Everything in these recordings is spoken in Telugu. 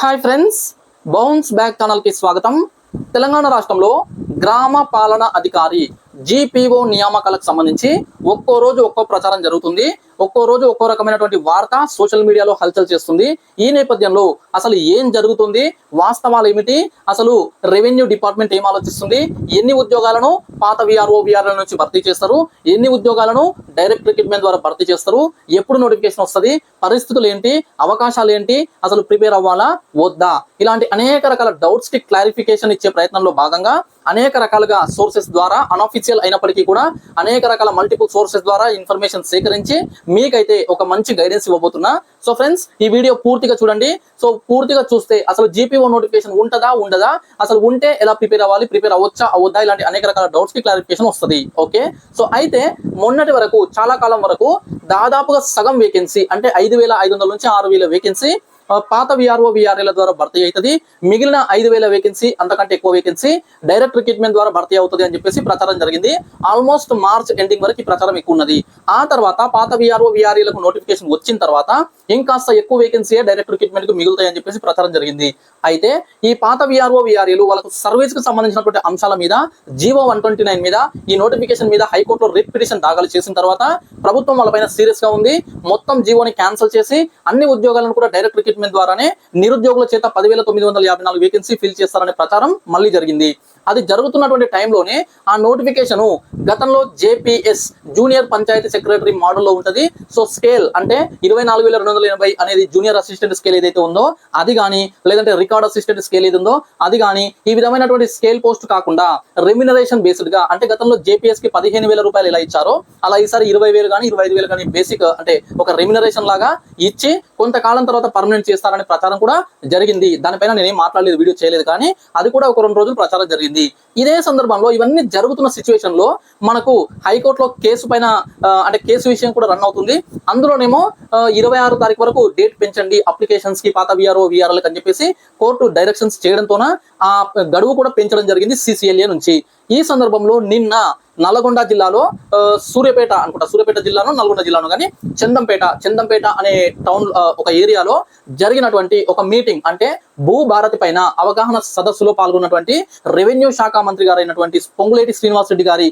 హాయ్ ఫ్రెండ్స్ బౌన్స్ బ్యాక్ ఛానల్కి స్వాగతం. తెలంగాణ రాష్ట్రంలో గ్రామ పాలన అధికారి జీపీఓ నియామకాలకు సంబంధించి ఒక్కో రోజు ఒక్కో ప్రచారం జరుగుతుంది. ఒక్కో రోజు ఒక్కో రకమైనటువంటి వార్త సోషల్ మీడియాలో హల్చల్ చేస్తుంది. ఈ నేపథ్యంలో అసలు ఏం జరుగుతుంది? వాస్తవాలు ఏమిటి? అసలు రెవెన్యూ డిపార్ట్మెంట్ ఏం ఆలోచిస్తుంది? ఎన్ని ఉద్యోగాలను పాత విఆర్ఓ విఆర్ఓ నుంచి భర్తీ చేస్తారు? ఎన్ని ఉద్యోగాలను డైరెక్ట్ రిక్రూట్మెంట్ ద్వారా భర్తీ చేస్తారు? ఎప్పుడు నోటిఫికేషన్ వస్తుంది? పరిస్థితులు ఏంటి? అవకాశాలు ఏంటి? అసలు ప్రిపేర్ అవ్వాలా? వద్దా? ఇలాంటి అనేక రకాల డౌట్స్కి క్లారిఫికేషన్ ఇచ్చే ప్రయత్నంలో భాగంగా అనేక రకాలుగా సోర్సెస్ ద్వారా అన్అఫీషియల్ అయినప్పటికీ కూడా అనేక రకాల మల్టిపుల్ సోర్సెస్ ద్వారా ఇన్ఫర్మేషన్ సేకరించి మీకైతే ఒక మంచి గైడెన్స్ ఇవ్వబోతున్నా. సో ఫ్రెండ్స్ ఈ వీడియో పూర్తిగా చూడండి. సో పూర్తిగా చూస్తే అసలు జీపీఓ నోటిఫికేషన్ ఉంటుందా ఉండదా? అసలు ఉంటే ఎలా ప్రిపేర్ అవ్వాలి ప్రిపేర్ అవ్వచ్చా అవద్దా ఇలాంటి అనేక రకాల డౌట్స్కి క్లారిఫికేషన్ వస్తుంది. ఓకే సో అయితే మొన్నటి వరకు చాలా కాలం వరకు దాదాపుగా సగం వేకెన్సీ అంటే ఐదు వేల ఐదు వందల నుంచి ఆరు వేల వేకెన్సీ పాత విఆర్ఓ విఆర్ఏల ద్వారా భర్తీ అవుతుంది. మిగిలిన ఐదు వేల వేకెన్సీ అంతకంటే ఎక్కువ వేకెన్సీ డైరెక్ట్ రిక్రూట్మెంట్ ద్వారా భర్తీ అవుతుంది అని చెప్పేసి ప్రచారం జరిగింది. ఆల్మోస్ట్ మార్చ్ ఎండింగ్ వరకు ప్రచారం ఎక్కువ ఉన్నది. ఆ తర్వాత పాత విఆర్ఓ విఆర్ఏలకు నోటిఫికేషన్ వచ్చిన తర్వాత ఇంకాస్త ఎక్కువ వేకెన్సీ డైరెక్ట్ రిక్రూట్మెంట్కు మిగులుతాయని అని చెప్పేసి ప్రచారం జరిగింది. అయితే ఈ పాత విఆర్ఓ విఆర్ఏలు వాళ్ళకు సర్వీస్కు సంబంధించినటువంటి అంశాల మీద జీవో వన్ ట్వంటీ నైన్ మీద ఈ నోటిఫికేషన్ మీద హైకోర్టులో రిట్ పిటిషన్ దాఖలు చేసిన తర్వాత ప్రభుత్వం వాళ్ళపైన సీరియస్గా ఉంది. మొత్తం జీవోని క్యాన్సిల్ చేసి అన్ని ఉద్యోగాలను కూడా డైరెక్ట్ రిక్రూట్మెంట్ ద్వారానే నిరుద్యోగుల చేత పదివేల తొమ్మిది వందల యాభై నాలుగు వేకెన్సీ ఫిల్ చేస్తారనే ప్రచారం మళ్ళీ జరిగింది. అది జరుగుతున్నటువంటి టైంలోనే ఆ నోటిఫికేషన్ గతంలో జేపీఎస్ జూనియర్ పంచాయతీ సెక్రటరీ మోడల్లో ఉంటది. సో స్కేల్ అంటే ఇరవై నాలుగు వేల రెండు వందల ఎనభై అనేది జూనియర్ అసిస్టెంట్ స్కేల్ ఏదైతే ఉందో అది కానీ లేదంటే రికార్డ్ అసిస్టెంట్ స్కేల్ ఏది ఉందో అది కానీ ఈ విధమైనటువంటి స్కేల్ పోస్ట్ కాకుండా రెమ్యునరేషన్ బేస్డ్గా అంటే గతంలో జేపీఎస్కి పదిహేను వేల రూపాయలు ఇలా ఇచ్చారో అలా ఈసారి ఇరవై వేలు కానీ ఇరవై ఐదు వేలు కానీ బేసిక్ అంటే ఒక రెమ్యునరేషన్ లాగా ఇచ్చి కొంతకాలం తర్వాత పర్మనెంట్ చేస్తారనే ప్రచారం కూడా జరిగింది. దానిపైన నేనేం మాట్లాడలేదు వీడియో చేయలేదు కానీ అది కూడా ఒక రెండు రోజులు ప్రచారం జరిగింది. ఇదే సందర్భంలో ఇవన్నీ జరుగుతున్న సిచ్యువేషన్లో మనకు హైకోర్టులో కేసు పైన అంటే కేసు విషయం కూడా రన్ అవుతుంది. అందులోనేమో ఇరవై ఆరు తారీఖు వరకు డేట్ పెంచండి అప్లికేషన్స్కి పాత విఆర్ఓ విఆర్ఎల్ అని చెప్పేసి కోర్టు డైరెక్షన్స్ చేయడంతోన ఆ గడువు కూడా పెంచడం జరిగింది సిసిఎల్ఏ నుంచి. ఈ సందర్భంలో నిన్న నల్గొండ జిల్లాలో సూర్యపేట అనుకుంటా సూర్యపేట జిల్లాను నల్గొండ జిల్లాలో కానీ చందంపేట చందంపేట అనే టౌన్ ఒక ఏరియాలో జరిగినటువంటి ఒక మీటింగ్ అంటే భూభారతి పైన అవగాహన సదస్సులో పాల్గొన్నటువంటి రెవెన్యూ శాఖ మంత్రి గారైనటువంటి పొంగులేటి శ్రీనివాస్ రెడ్డి గారి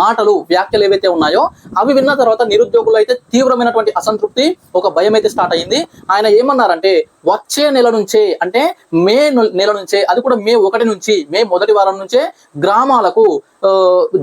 మాటలు వ్యాఖ్యలు ఏవైతే ఉన్నాయో అవి విన్న తర్వాత నిరుద్యోగులు అయితే తీవ్రమైనటువంటి అసంతృప్తి ఒక భయం అయితే స్టార్ట్ అయింది. ఆయన ఏమన్నారంటే వచ్చే నెల నుంచే అంటే మే నెల- నెల నుంచే అది కూడా మే ఒకటి నుంచి మే మొదటి వారం నుంచే గ్రామాలకు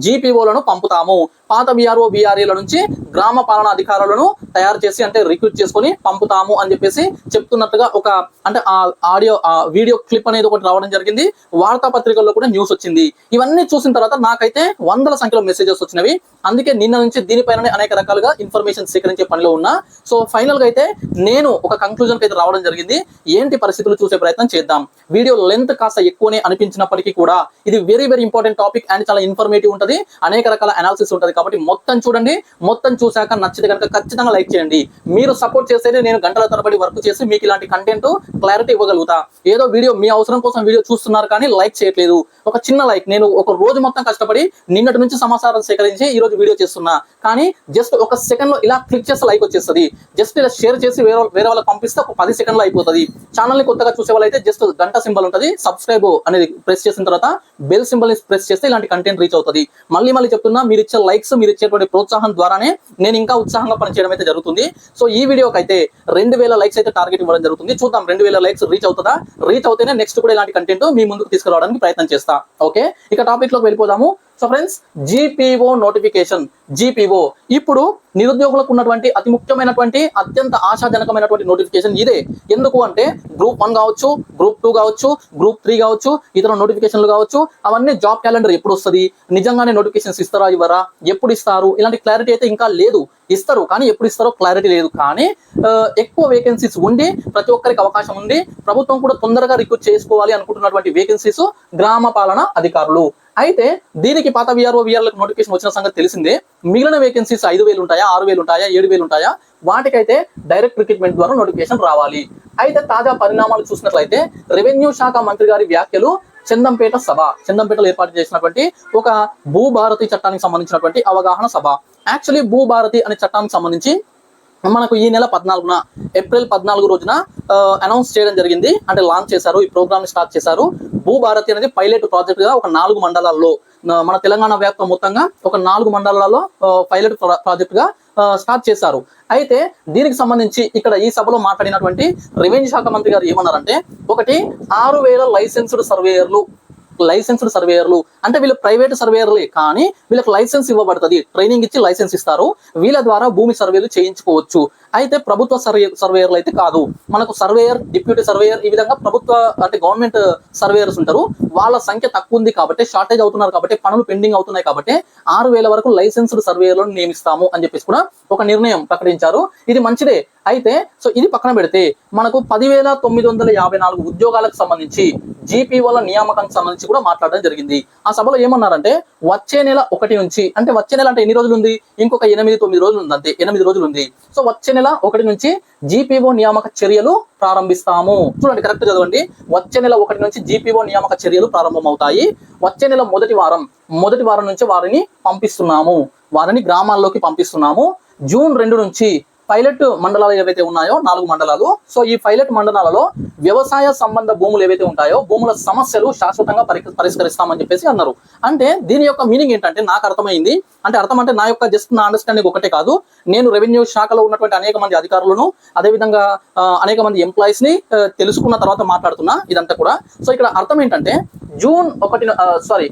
జీపీఓలను పంపుతాము. పాత బీఆర్ఓ బీఆర్ఏల నుంచి గ్రామ పాలనా అధికారులను తయారు చేసి అంటే రిక్రూట్ చేసుకొని పంపుతాము అని చెప్పేసి చెప్తున్నట్టుగా ఒక అంటే ఆ ఆడియో ఆ వీడియో క్లిప్ అనేది ఒకటి రావడం జరిగింది. వార్తాపత్రికల్లో కూడా న్యూస్ వచ్చింది. ఇవన్నీ చూసిన తర్వాత నాకైతే వందల సంఖ్యలో మెసేజెస్ వచ్చినవి. అందుకే నిన్న నుంచి దీనిపైన అనేక రకాలుగా ఇన్ఫర్మేషన్ సేకరించే పనిలో ఉన్నా. సో ఫైనల్గా అయితే నేను ఒక కంక్లూజన్ అయితే రావడం జరిగింది. ఏంటి పరిస్థితులు చూసే ప్రయత్నం చేద్దాం. వీడియో లెంత్ కాస్త ఎక్కువనే అనిపించినప్పటికీ కూడా ఇది very very important topic and చాలా ఇన్ఫర్మేటివ్ ఉంటుంది. అనేక రకాల అనాలిసిస్ ఉంటుంది కాబట్టి మొత్తం చూడండి. మొత్తం చూశాక నచ్చితే కనుక ఖచ్చితంగా లైక్ చేయండి. మీరు సపోర్ట్ చేస్తేనే నేను గంటల తరబడి వర్క్ చేసి మీకు ఇలాంటి కంటెంట్ క్లారిటీ ఇవ్వగలుగుతా. ఏదో వీడియో మీ అవసరం కోసం వీడియో చూస్తున్నారు కానీ లైక్ చేయట్లేదు. ఒక చిన్న లైక్ నేను ఒక రోజు మొత్తం కష్టపడి నిన్నటి నుంచి సమాచారం సేకరించి ఈరోజు ఈరోజు వీడియో చేస్తున్నా కానీ జస్ట్ ఒక సెకండ్లో ఇలా క్లిక్ చేస్తే లైక్ వచ్చేస్తుంది. జస్ట్ ఇలా షేర్ చేసి వేరే వేరే వాళ్ళకి పంపిస్తే ఒక పది సెకండ్లో అయిపోతుంది. ఛానల్ని కొత్తగా చూసే వాళ్ళైతే జస్ట్ గంట సింబల్ ఉంటుంది. సబ్స్క్రైబ్ అనేది ప్రెస్ చేసిన తర్వాత బెల్ సింబల్ని ప్రెస్ చేస్తే ఇలాంటి కంటెంట్ రీచ్ అవుతుంది. మళ్ళీ మళ్ళీ చెప్తున్నా మీరు ఇచ్చే లైక్స్ మీరు ఇచ్చేటువంటి ప్రోత్సాహం ద్వారానే నేను ఇంకా ఉత్సాహంగా పనిచేయడం అయితే జరుగుతుంది. సో ఈ వీడియోకి అయితే రెండు వేల లైక్స్ అయితే టార్గెట్ ఇవ్వడం జరుగుతుంది. చూద్దాం రెండు వేల లైక్స్ రీచ్ అవుతుందా? రీచ్ అవుతేనే నెక్స్ట్ కూడా ఇలాంటి కంటెంట్ మీ ముందుకు తీసుకురావడానికి ప్రయత్నం చేస్తా. ఓకే ఇక టాపిక్లోకి వెళ్ళిపోదాము. So friends GPO notification GPO ఇప్పుడు నిరుద్యోగులకు ఉన్నటువంటి అతి ముఖ్యమైనటువంటి అత్యంత ఆశాజనకమైనటువంటి నోటిఫికేషన్ ఇదే. ఎందుకు అంటే గ్రూప్ వన్ కావచ్చు గ్రూప్ టూ కావచ్చు గ్రూప్ త్రీ కావచ్చు ఇతర నోటిఫికేషన్లు కావచ్చు అవన్నీ జాబ్ క్యాలెండర్ ఎప్పుడు వస్తుంది? నిజంగానే నోటిఫికేషన్స్ ఇస్తారా ఇవ్వరా? ఎప్పుడు ఇస్తారు? ఇలాంటి క్లారిటీ అయితే ఇంకా లేదు. ఇస్తారు కానీ ఎప్పుడు ఇస్తారో క్లారిటీ లేదు. కానీ ఎక్కువ వేకెన్సీస్ ఉండి ప్రతి ఒక్కరికి అవకాశం ఉంది. ప్రభుత్వం కూడా తొందరగా రిక్రూట్ చేసుకోవాలి అనుకుంటున్నటువంటి వేకెన్సీస్ గ్రామ పాలన అధికారులు. అయితే దీనికి పాత విఆర్ఓ విఆర్లకు నోటిఫికేషన్ వచ్చిన సంగతి తెలిసిందే. మిగిలిన వేకెన్సీస్ ఐదు వేలు ఉంటాయా ఆరు వేలు ఉంటాయా ఏడు వేలు ఉంటాయా? వాటికైతే డైరెక్ట్ రిక్రూట్మెంట్ ద్వారా నోటిఫికేషన్ రావాలి. అయితే తాజా పరిణామాలు చూసినట్లయితే రెవెన్యూ శాఖ మంత్రి గారి వ్యాఖ్యలు చందంపేట సభ. చందంపేటలో ఏర్పాటు చేసినటువంటి ఒక భూభారతి చట్టానికి సంబంధించినటువంటి అవగాహన సభ. యాక్చువల్లీ భూభారతి అనే చట్టానికి సంబంధించి మనకు ఈ నెల పద్నాలుగున ఏప్రిల్ పద్నాలుగు రోజున అనౌన్స్ చేయడం జరిగింది. అంటే లాంచ్ చేశారు ఈ ప్రోగ్రామ్ని స్టార్ట్ చేశారు. భూభారతి అనేది పైలట్ ప్రాజెక్ట్గా ఒక నాలుగు మండలాల్లో మన తెలంగాణ వ్యాప్తం మొత్తంగా ఒక నాలుగు మండలాల్లో పైలట్ ప్రాజెక్ట్గా స్టార్ట్ చేశారు. అయితే దీనికి సంబంధించి ఇక్కడ ఈ సభలో మాట్లాడినటువంటి రెవెన్యూ శాఖ మంత్రి గారు ఏమన్నారంటే ఒకటి ఆరు వేల లైసెన్స్డ్ సర్వేయర్లు లైసెన్స్డ్ సర్వేయర్లు. అంటే వీళ్ళు ప్రైవేట్ సర్వేయర్లే కానీ వీళ్ళకి లైసెన్స్ ఇవ్వబడుతుంది. ట్రైనింగ్ ఇచ్చి లైసెన్స్ ఇస్తారు. వీళ్ళ ద్వారా భూమి సర్వేలు చేయించుకోవచ్చు. అయితే ప్రభుత్వ సర్వే సర్వేయర్లు అయితే కాదు. మనకు సర్వేయర్ డిప్యూటీ సర్వేయర్ ఈ విధంగా ప్రభుత్వ అంటే గవర్నమెంట్ సర్వేయర్స్ ఉంటారు. వాళ్ళ సంఖ్య తక్కువ ఉంది కాబట్టి షార్టేజ్ అవుతున్నారు కాబట్టి పనులు పెండింగ్ అవుతున్నాయి కాబట్టి ఆరు వేల వరకు లైసెన్స్డ్ సర్వేయర్లను నియమిస్తాము అని చెప్పేసి కూడా ఒక నిర్ణయం ప్రకటించారు. ఇది మంచిదే. అయితే సో ఇది పక్కన పెడితే మనకు పదివేల తొమ్మిది వందల యాభై నాలుగు ఉద్యోగాలకు సంబంధించి జీపీఓల నియామకానికి సంబంధించి కూడా మాట్లాడడం జరిగింది. ఆ సభలో ఏమన్నారంటే వచ్చే నెల ఒకటి నుంచి అంటే వచ్చే నెల అంటే ఎన్ని రోజులు ఉంది? ఇంకొక ఎనిమిది తొమ్మిది రోజులు ఉంది. అంతే ఎనిమిది రోజులు ఉంది. సో వచ్చే నెల ఒకటి నుంచి జీపీఓ నియామక చర్యలు ప్రారంభిస్తాము. చూడండి కరెక్ట్ చదవండి. వచ్చే నెల ఒకటి నుంచి జీపీఓ నియామక చర్యలు ప్రారంభమవుతాయి. వచ్చే నెల మొదటి వారం మొదటి వారం నుంచి వారిని పంపిస్తున్నాము. వారిని గ్రామాల్లోకి పంపిస్తున్నాము. జూన్ రెండు నుంచి పైలట్ మండలాలు ఏవైతే ఉన్నాయో నాలుగు మండలాలు. సో ఈ పైలట్ మండలాలలో వ్యవసాయ సంబంధ భూములు ఏవైతే ఉంటాయో భూముల సమస్యలు శాశ్వతంగా పరి- పరిష్కరిస్తామని చెప్పేసి అన్నారు. అంటే దీని యొక్క మీనింగ్ ఏంటంటే నాకు అర్థమైంది. అంటే అర్థం అంటే నా యొక్క జస్ట్ నా అండర్స్టాండింగ్ ఒకటే కాదు. నేను రెవెన్యూ శాఖలో ఉన్నటువంటి అనేక మంది అధికారులను అదేవిధంగా అనేక మంది ఎంప్లాయీస్ని తెలుసుకున్న తర్వాత మాట్లాడుతున్నా ఇదంతా కూడా. సో ఇక్కడ అర్థం ఏంటంటే జూన్ ఒకటి సారీ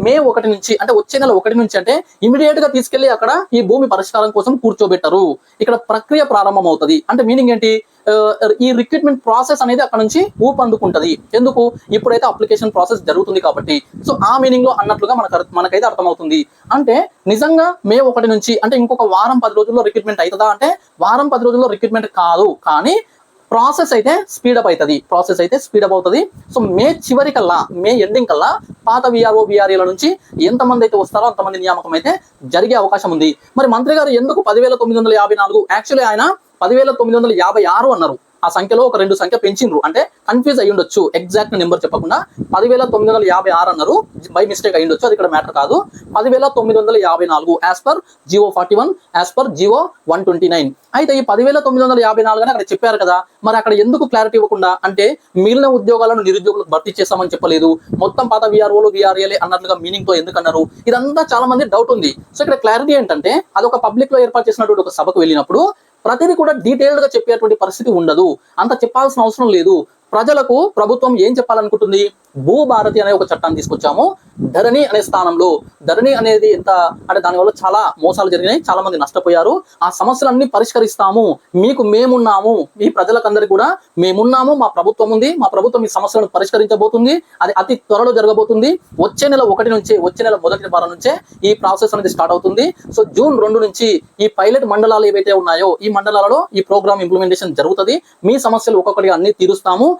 మే ఒకటి నుంచి అంటే వచ్చే నెల ఒకటి నుంచి అంటే ఇమీడియట్గా తీసుకెళ్ళి అక్కడ ఈ భూమి పరిష్కారం కోసం కూర్చోబెట్టరు. ఇక్కడ ప్రక్రియ ప్రారంభం అవుతుంది అంటే మీనింగ్ ఏంటి? ఈ రిక్రూట్మెంట్ ప్రాసెస్ అనేది అక్కడ నుంచి ఊపందుకుంటది. ఎందుకు? ఇప్పుడైతే అప్లికేషన్ ప్రాసెస్ జరుగుతుంది కాబట్టి. సో ఆ మీనింగ్లో అన్నట్లుగా మనకు మనకైతే అర్థమవుతుంది. అంటే నిజంగా మే ఒకటి నుంచి అంటే ఇంకొక వారం పది రోజుల్లో రిక్రూట్మెంట్ అవుతుందా అంటే వారం పది రోజుల్లో రిక్రూట్మెంట్ కాదు. కానీ ప్రాసెస్ అయితే స్పీడప్ అవుతుంది. ప్రాసెస్ అయితే స్పీడప్ అవుతుంది. సో మే చివరి కల్లా మే ఎండింగ్ కల్లా పాత విఆర్ఓ విఆర్ఏల నుంచి ఎంతమంది అయితే వస్తారో అంతమంది నియామకం అయితే జరిగే అవకాశం ఉంది. మరి మంత్రి గారు ఎందుకు పదివేల తొమ్మిది వందల యాభై నాలుగు? యాక్చువల్లీ ఆయన పదివేల తొమ్మిది వందల యాభై ఆరు అన్నారు. ఆ సంఖ్యలో ఒక రెండు సంఖ్య పెంచిండ్రు. అంటే కన్ఫ్యూజ్ అయ్యి ఉండొచ్చు. ఎగ్జాక్ట్ నెంబర్ చెప్పకుండా. పదివేల తొమ్మిది వందల యాభై ఆరు అన్నారు. బై మిస్టేక్ అయ్యి ఉండొచ్చు. అది ఇక్కడ మ్యాటర్ కాదు. పదివేల తొమ్మిది వందల యాభై నాలుగు as per GO forty one as per GO one twenty nine అయితే ఈ పదివేల తొమ్మిది వందల యాభై నాలుగు అని అక్కడ చెప్పారు కదా మరి అక్కడ ఎందుకు క్లారిటీ ఇవ్వకుండా? అంటే మిగిలిన ఉద్యోగాలను నిరుద్యోగులకు భర్తీ చేస్తామని చెప్పలేదు. మొత్తం పాత విఆర్ఓలు విఆర్ఏలే అన్నట్లుగా మీనింగ్తో ఎందుకు అన్నారు? ఇదంతా చాలా మంది డౌట్ ఉంది. సో ఇక్కడ క్లారిటీ ఏంటంటే అదొక పబ్లిక్లో ఏర్పాటు చేసినటువంటి ఒక సభకు వెళ్ళినప్పుడు ప్రతిదీ కూడా డీటెయిల్డ్గా చెప్పేటువంటి పరిస్థితి ఉండదు. అంత చెప్పాల్సిన అవసరం లేదు. ప్రజలకు ప్రభుత్వం ఏం చెప్పాలనుకుంటుంది? భూభారతి అనే ఒక చట్టాన్ని తీసుకొచ్చాము. ధరణి అనే స్థానంలో ధరణి అనేది ఎంత అంటే దానివల్ల చాలా మోసాలు జరిగినాయి చాలా మంది నష్టపోయారు. ఆ సమస్యలన్నీ పరిష్కరిస్తాము. మీకు మేమున్నాము. ఈ ప్రజలకందరికీ కూడా మేమున్నాము. మా ప్రభుత్వం ఉంది. మా ప్రభుత్వం ఈ సమస్యలను పరిష్కరించబోతుంది. అది అతి త్వరలో జరగబోతుంది. వచ్చే నెల ఒకటి నుంచి వచ్చే నెల మొదటి వారం నుంచే ఈ ప్రాసెస్ అనేది స్టార్ట్ అవుతుంది. సో జూన్ రెండు నుంచి ఈ పైలట్ మండలాలు ఏవైతే ఉన్నాయో ఈ మండలాలలో ఈ ప్రోగ్రామ్ ఇంప్లిమెంటేషన్ జరుగుతుంది. మీ సమస్యలు ఒక్కొక్కటి అన్ని తీరుస్తాము.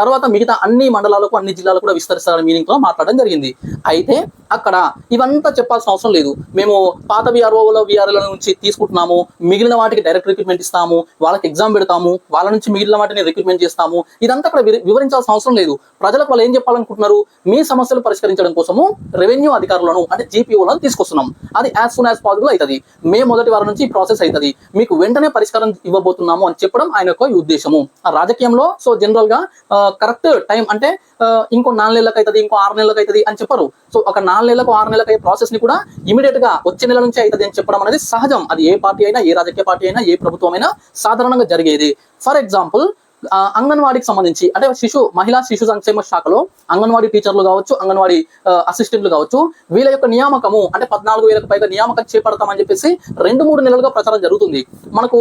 తర్వాత మిగతా అన్ని మండలాలకు అన్ని జిల్లాలకు కూడా విస్తరిస్తారని మీనింగ్లో మాట్లాడడం జరిగింది. అయితే అక్కడ ఇవంతా చెప్పాల్సిన అవసరం లేదు. మేము పాత విఆర్ఓల విఆర్ఎల నుంచి తీసుకుంటున్నాము. మిగిలిన వాటికి డైరెక్ట్ రిక్రూట్మెంట్ ఇస్తాము. వాళ్ళకి ఎగ్జామ్ పెడతాము. వాళ్ళ నుంచి మిగిలిన వాటిని రిక్రూట్మెంట్ చేస్తాము. ఇదంతా అక్కడ వివరించాల్సిన అవసరం లేదు. ప్రజలకు వాళ్ళు ఏం చెప్పాలనుకుంటున్నారు? మీ సమస్యలు పరిష్కరించడం కోసము రెవెన్యూ అధికారులను అంటే జీపీఓలను తీసుకొస్తున్నాం. అది యాజ్ సూన్ యాజ్ పాసిబుల్ అవుతుంది మే మొదటి వారం నుంచి ప్రాసెస్ అవుతుంది మీకు వెంటనే పరిష్కారం ఇవ్వబోతున్నాము అని చెప్పడం ఆయన యొక్క ఉద్దేశము. ఆ రాజకీయంలో సో జనరల్గా కరెక్ట్ టైం అంటే ఇంకో నాలుగు నెలలకు అవుతుంది ఇంకో ఆరు నెలలకు అవుతుంది అని చెప్పరు. సో ఒక నాలుగు నెలలకు ఆరు నెలలకు అయ్యే ప్రాసెస్ని కూడా ఇమీడియట్గా వచ్చే నెల నుంచి అవుతుంది అని చెప్పడం అనేది సహజం. అది ఏ పార్టీ అయినా ఏ రాజకీయ పార్టీ అయినా ఏ ప్రభుత్వం అయినా సాధారణంగా జరిగేది. ఫర్ ఎగ్జాంపుల్ అంగన్వాడీకి సంబంధించి అంటే శిశు మహిళా శిశు సంక్షేమ శాఖలో అంగన్వాడీ టీచర్లు కావచ్చు అంగన్వాడీ అసిస్టెంట్లు కావచ్చు వీళ్ళ యొక్క నియామకము అంటే పద్నాలుగు వేలకు పైగా నియామకం చేపడతామని చెప్పేసి రెండు మూడు నెలలుగా ప్రచారం జరుగుతుంది. మనకు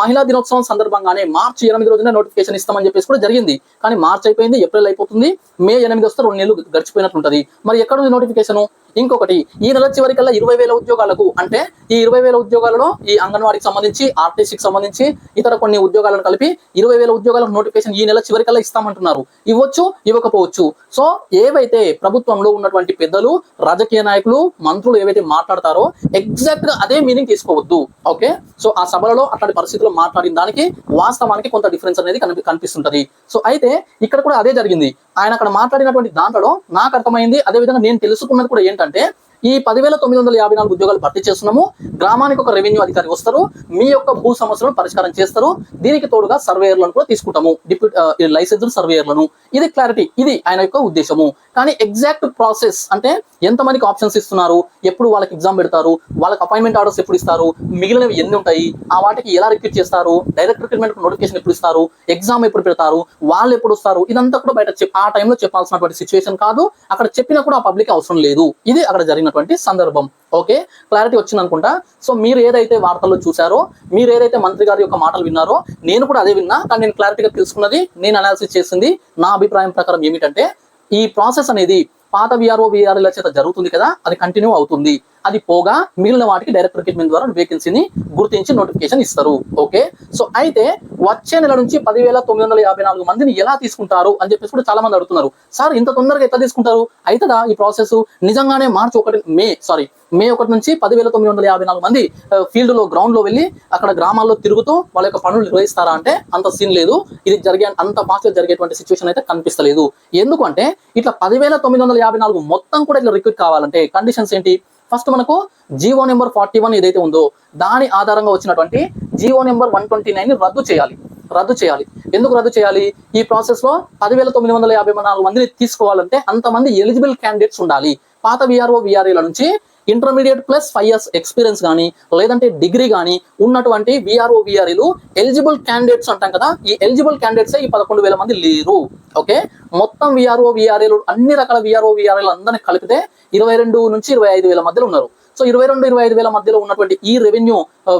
మహిళా దినోత్సవం సందర్భంగానే మార్చి ఎనిమిది రోజున నోటిఫికేషన్ ఇస్తామని చెప్పేసి కూడా జరిగింది. కానీ మార్చ్ అయిపోయింది ఏప్రిల్ అయిపోతుంది మే ఎనిమిది వస్తే రెండు నెలలు గడిచిపోయినట్టుంటది మరి ఎక్కడ ఉంది నోటిఫికేషన్? ఇంకొకటి ఈ నెల చివరికల్లా ఇరవై వేల ఉద్యోగాలకు అంటే ఈ ఇరవై వేల ఉద్యోగాలలో ఈ అంగన్వాడికి సంబంధించి ఆర్టీసీకి సంబంధించి ఇతర కొన్ని ఉద్యోగాలను కలిపి ఇరవై వేల ఉద్యోగాలకు నోటిఫికేషన్ ఈ నెల చివరికల్లా ఇస్తామంటున్నారు. ఇవ్వచ్చు ఇవ్వకపోవచ్చు. సో ఏవైతే ప్రభుత్వంలో ఉన్నటువంటి పెద్దలు రాజకీయ నాయకులు మంత్రులు ఏవైతే మాట్లాడతారో ఎగ్జాక్ట్గా అదే మీనింగ్ తీసుకోవద్దు. ఓకే? సో ఆ సభలలో అట్లాంటి పరిస్థితుల్లో మాట్లాడిన దానికి వాస్తవానికి కొంత డిఫరెన్స్ అనేది కనిపి కనిపిస్తుంటది. సో అయితే ఇక్కడ కూడా అదే జరిగింది. ఆయన అక్కడ మాట్లాడినటువంటి దాంట్లో నాకు అర్థమైంది. అదే విధంగా నేను తెలుసుకున్నది కూడా ఏంటంటే ఈ పదివేల తొమ్మిది వందల యాభై నాలుగు ఉద్యోగాలు భర్తీ చేస్తున్నాము. గ్రామానికి ఒక రెవెన్యూ అధికారి వస్తారు. మీ యొక్క భూ సమస్యలను పరిష్కారం చేస్తారు. దీనికి తోడుగా సర్వేయర్లను కూడా తీసుకుంటాము. డిప్యూటీ లైసెన్స్డ్ సర్వేయర్లను. ఇది క్లారిటీ. ఇది ఆయన యొక్క ఉద్దేశము. కానీ ఎగ్జాక్ట్ ప్రాసెస్ అంటే ఎంతమందికి ఆప్షన్స్ ఇస్తున్నారు? ఎప్పుడు వాళ్ళకి ఎగ్జామ్ పెడతారు? వాళ్ళకి అపాయింట్మెంట్ ఆర్డర్స్ ఎప్పుడు ఇస్తారు? మిగిలినవి ఎన్ని ఉంటాయి? ఆ వాటికి ఎలా రిక్రూట్ చేస్తారు? డైరెక్ట్ రిక్రూట్మెంట్ నోటిఫికేషన్ ఎప్పుడు ఇస్తారు? ఎగ్జామ్ ఎప్పుడు పెడతారు? వాళ్ళు ఎప్పుడు వస్తారు? ఇదంతా కూడా బయట ఆ టైంలో చెప్పాల్సినటువంటి సిచ్యువేషన్ కాదు. అక్కడ చెప్పినా కూడా ఆ పబ్లిక్ అవసరం లేదు. ఇది అక్కడ జరిగిన జరిగినటువంటి సందర్భం. ఓకే? క్లారిటీ వచ్చింది అనుకుంటా సో మీరు ఏదైతే వార్తల్లో చూసారో మీరు ఏదైతే మంత్రి గారి యొక్క మాటలు విన్నారో నేను కూడా అదే విన్నా కానీ నేను క్లారిటీగా తెలుసుకున్నది నేను అనాలిసిస్ చేసింది నా అభిప్రాయం ప్రకారం ఏమిటంటే ఈ ప్రాసెస్ అనేది పాత విఆర్ఓ విఆర్ఎల చేత జరుగుతుంది కదా అది కంటిన్యూ అవుతుంది. అది పోగా మిగిలిన వాటికి డైరెక్ట్ రిక్రూట్మెంట్ ద్వారా వేకెన్సీని గుర్తించి నోటిఫికేషన్ ఇస్తారు. ఓకే సో అయితే వచ్చే నెల నుంచి పదివేల తొమ్మిది వందల యాభై నాలుగు మందిని ఎలా తీసుకుంటారు అని చెప్పేసి కూడా చాలా మంది అడుగుతున్నారు. సార్ ఇంత తొందరగా ఎట్లా తీసుకుంటారు? అవుతుందా ఈ ప్రాసెస్ నిజంగానే మార్చి ఒకటి మే సారీ మే ఒకటి నుంచి పదివేల తొమ్మిది వందల యాభై నాలుగు మంది uh, ఫీల్డ్లో గ్రౌండ్లో వెళ్ళి అక్కడ గ్రామాల్లో తిరుగుతూ వాళ్ళ యొక్క పనులు నిర్వహిస్తారా అంటే అంత సీన్ లేదు. ఇది జరిగే అంత ఫాస్ట్ జరిగేటువంటి సిచ్యువేషన్ అయితే కనిపిస్తలేదు. ఎందుకంటే ఇట్లా పదివేల తొమ్మిది వందల యాభై నాలుగు మొత్తం కూడా ఇట్లా రిక్రూట్ కావాలంటే కండిషన్స్ ఏంటి? ఫస్ట్ మనకు జీవో నెంబర్ ఫార్టీ వన్ ఏదైతే ఉందో దాని ఆధారంగా వచ్చినటువంటి GO number one twenty nine రద్దు చేయాలి. రద్దు చేయాలి. ఎందుకు రద్దు చేయాలి? ఈ ప్రాసెస్లో పదివేల తొమ్మిది వందల యాభై నాలుగు మందిని తీసుకోవాలంటే అంతమంది ఎలిజిబుల్ క్యాండిడేట్స్ ఉండాలి. పాత విఆర్ఓ విఆర్ఏల నుంచి intermediate plus five years experience కానీ లేదంటే డిగ్రీ కానీ ఉన్నటువంటి విఆర్ఓ విఆర్ఈలు ఎలిజిబుల్ క్యాండిడేట్స్ అంటాం కదా ఈ ఎలిజిబుల్ క్యాండిడేట్స్ ఈ పదకొండు వేల మంది లేరు. ఓకే? మొత్తం విఆర్ఓ విఆర్ఏలు అన్ని రకాల విఆర్ఓ విఆర్ఏలు అందరినీ కలిపితే ఇరవై రెండు నుంచి ఇరవై ఐదు వేల మధ్యలో ఉన్నారు. సో ఇరవై రెండు ఇరవై ఐదు వేల మధ్యలో ఉన్నటువంటి ఈ రెవెన్యూ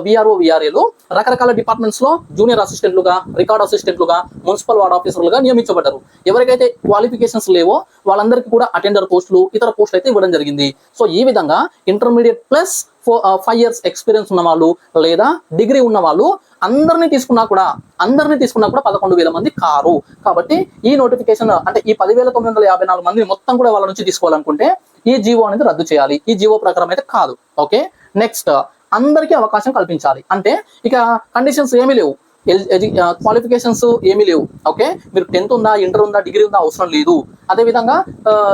విఆర్ఓ విఆర్ఏలు రకరకాల డిపార్ట్మెంట్స్లో జూనియర్ అసిస్టెంట్లుగా రికార్డ్ అసిస్టెంట్లుగా మున్సిపల్ వార్డ్ ఆఫీసర్లుగా నియమించబడ్డారు. ఎవరికైతే క్వాలిఫికేషన్స్ లేవో వాళ్ళందరికీ కూడా అటెండర్ పోస్టులు ఇతర పోస్టులు అయితే ఇవ్వడం జరిగింది. సో ఈ విధంగా intermediate plus five years experience ఉన్న వాళ్ళు లేదా డిగ్రీ ఉన్న వాళ్ళు అందరినీ తీసుకున్నా కూడా అందరినీ తీసుకున్నా కూడా పదకొండు వేల మంది కారు. కాబట్టి ఈ నోటిఫికేషన్ అంటే ఈ పదివేల తొమ్మిది వందల యాభై నాలుగు మంది మొత్తం కూడా వాళ్ళ నుంచి తీసుకోవాలనుకుంటే ఈ జీవో అనేది రద్దు చేయాలి. ఈ జీవో ప్రకారం అయితే కాదు. ఓకే? నెక్స్ట్ అందరికీ అవకాశం కల్పించాలి. అంటే ఇక కండిషన్స్ ఏమీ లేవు. క్వాలిఫికేషన్స్ ఏమీ లేవు. ఓకే? మీరు టెన్త్ ఉందా ఇంటర్ ఉందా డిగ్రీ ఉందా అవసరం లేదు. అదే విధంగా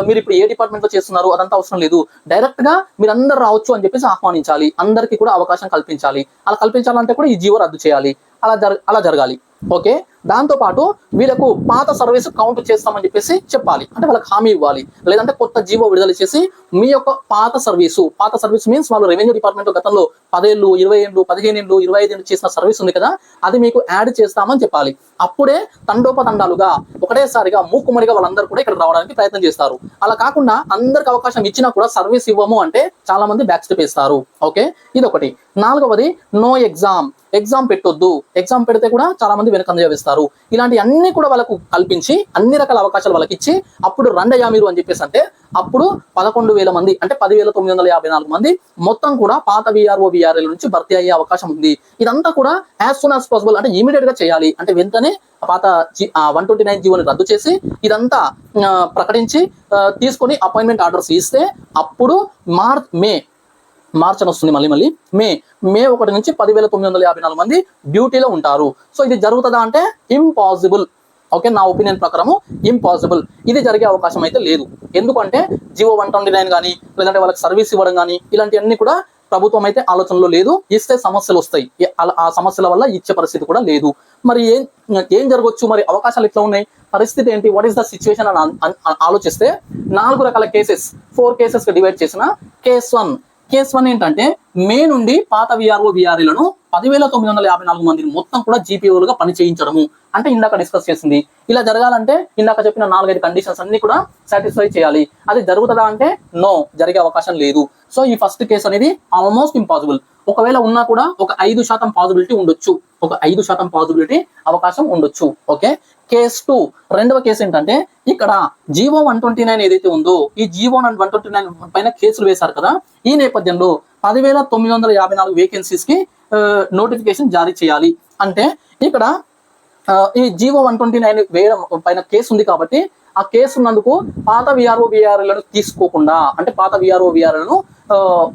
మీరు ఇప్పుడు ఏ డిపార్ట్మెంట్లో చేస్తున్నారు అదంతా అవసరం లేదు. డైరెక్ట్గా మీరు అందరు రావచ్చు అని చెప్పేసి ఆహ్వానించాలి. అందరికీ కూడా అవకాశం కల్పించాలి. అలా కల్పించాలంటే కూడా ఈ జీవో రద్దు చేయాలి. అలా జర అలా జరగాలి. ఓకే? దాంతో పాటు వీళ్ళకు పాత సర్వీస్ కౌంట్ చేస్తామని చెప్పేసి చెప్పాలి. అంటే వాళ్ళకి హామీ ఇవ్వాలి. లేదంటే కొత్త జీవో విడుదల చేసి మీ యొక్క పాత సర్వీసు పాత సర్వీస్ మీన్స్ వాళ్ళు రెవెన్యూ డిపార్ట్మెంట్ గతంలో పదేళ్ళు ఇరవై ఏళ్ళు పదిహేను ఏళ్ళు ఇరవై ఐదు ఏళ్ళు చేసిన సర్వీస్ ఉంది కదా అది మీకు యాడ్ చేస్తామని చెప్పాలి. అప్పుడే తండోపతండాలుగా ఒకటేసారిగా మూకుమ్మడిగా వాళ్ళందరూ కూడా ఇక్కడ రావడానికి ప్రయత్నం చేస్తారు. అలా కాకుండా అందరికి అవకాశం ఇచ్చినా కూడా సర్వీస్ ఇవ్వము అంటే చాలా మంది బ్యాక్ స్టెప్ ఇస్తారు ఓకే? ఇది ఒకటి నాలుగవది నో ఎగ్జామ్ ఎగ్జామ్ పెట్టొద్దు. ఎగ్జామ్ పెడితే కూడా చాలా మంది వెనకంజ వేస్తారు. ఇలాంటి అన్ని కూడా వాళ్ళకు కల్పించి అన్ని రకాల అవకాశాలు వాళ్ళకి ఇచ్చి అప్పుడు రండయ్యా మీరు అని చెప్పేసి అంటే అప్పుడు పదకొండు వేల మంది అంటే పదివేల తొమ్మిది వందల యాభై నాలుగు మంది మొత్తం కూడా పాత విఆర్ఓ విఆర్ఎల్ నుంచి భర్తీ అయ్యే అవకాశం ఉంది. ఇదంతా కూడా యాజ్ సూన్ యాజ్ పాసిబుల్ అంటే ఇమీడియట్గా చేయాలి. అంటే వెంటనే పాత వన్ ట్వంటీ నైన్ జీవోని రద్దు చేసి ఇదంతా ప్రకటించి తీసుకొని అపాయింట్మెంట్ ఆర్డర్స్ ఇస్తే అప్పుడు మార్చ్ మే మార్చ్ అని వస్తుంది మళ్ళీ మళ్ళీ. మే మే ఒకటి నుంచి పదివేల తొమ్మిది వందల యాభై నాలుగు మంది డ్యూటీలో ఉంటారు. సో ఇది జరుగుతుందా అంటే ఇంపాసిబుల్ ఓకే నా ఒపీనియన్ ప్రకారము ఇంపాసిబుల్ ఇది జరిగే అవకాశం అయితే లేదు. ఎందుకంటే జియో వన్ ట్వంటీ నైన్ కానీ లేదంటే వాళ్ళకి సర్వీస్ ఇవ్వడం కానీ ఇలాంటివన్నీ కూడా ప్రభుత్వం అయితే ఆలోచనలో లేదు. ఇస్తే సమస్యలు వస్తాయి. అలా- ఆ సమస్యల వల్ల ఇచ్చే పరిస్థితి కూడా లేదు. మరి ఏం ఏం జరగవచ్చు మరి అవకాశాలు ఎట్లా ఉన్నాయి? పరిస్థితి ఏంటి? వాట్ ఈస్ ద సిచ్యువేషన్ అని ఆలోచిస్తే నాలుగు రకాల కేసెస్ ఫోర్ కేసెస్ డివైడ్ చేసిన కేస్ వన్ కేస్ వన్ ఏంటంటే మే నుండి పాత విఆర్ఓ విఆర్ఏలను పదివేల తొమ్మిది వందల యాభై నాలుగు మందిని మొత్తం కూడా జీపీఓలుగా పని చేయించడము. అంటే ఇందాక డిస్కస్ చేసింది. ఇలా జరగాలంటే ఇందాక చెప్పిన నాలుగైదు కండిషన్స్ అన్ని కూడా సాటిస్ఫై చేయాలి. అది జరుగుతుందా అంటే నో జరిగే అవకాశం లేదు. సో ఈ ఫస్ట్ కేసు అనేది ఆల్మోస్ట్ ఇంపాసిబుల్ ఒకవేళ ఉన్నా కూడా ఒక ఐదు శాతం పాసిబిలిటీ ఉండొచ్చు. ఒక ఐదు శాతం పాసిబిలిటీ అవకాశం ఉండొచ్చు. Okay case two. రెండవ కేసు ఏంటంటే ఇక్కడ జీవో వన్ ట్వంటీ నైన్ ఏదైతే ఉందో ఈ జీవో వన్ ట్వంటీ నైన్ పైన కేసులు వేశారు కదా ఈ నేపథ్యంలో పదివేల తొమ్మిది వందల యాభై నాలుగు వేకెన్సీస్కి నోటిఫికేషన్ జారీ చేయాలి. అంటే ఇక్కడ ఈ జీవో వన్ ట్వంటీ నైన్ వేయడం పైన కేసు ఉంది కాబట్టి ఆ కేసు ఉన్నందుకు పాత విఆర్ఓ విఆర్లను తీసుకోకుండా అంటే పాత విఆర్ఓ విఆర్లను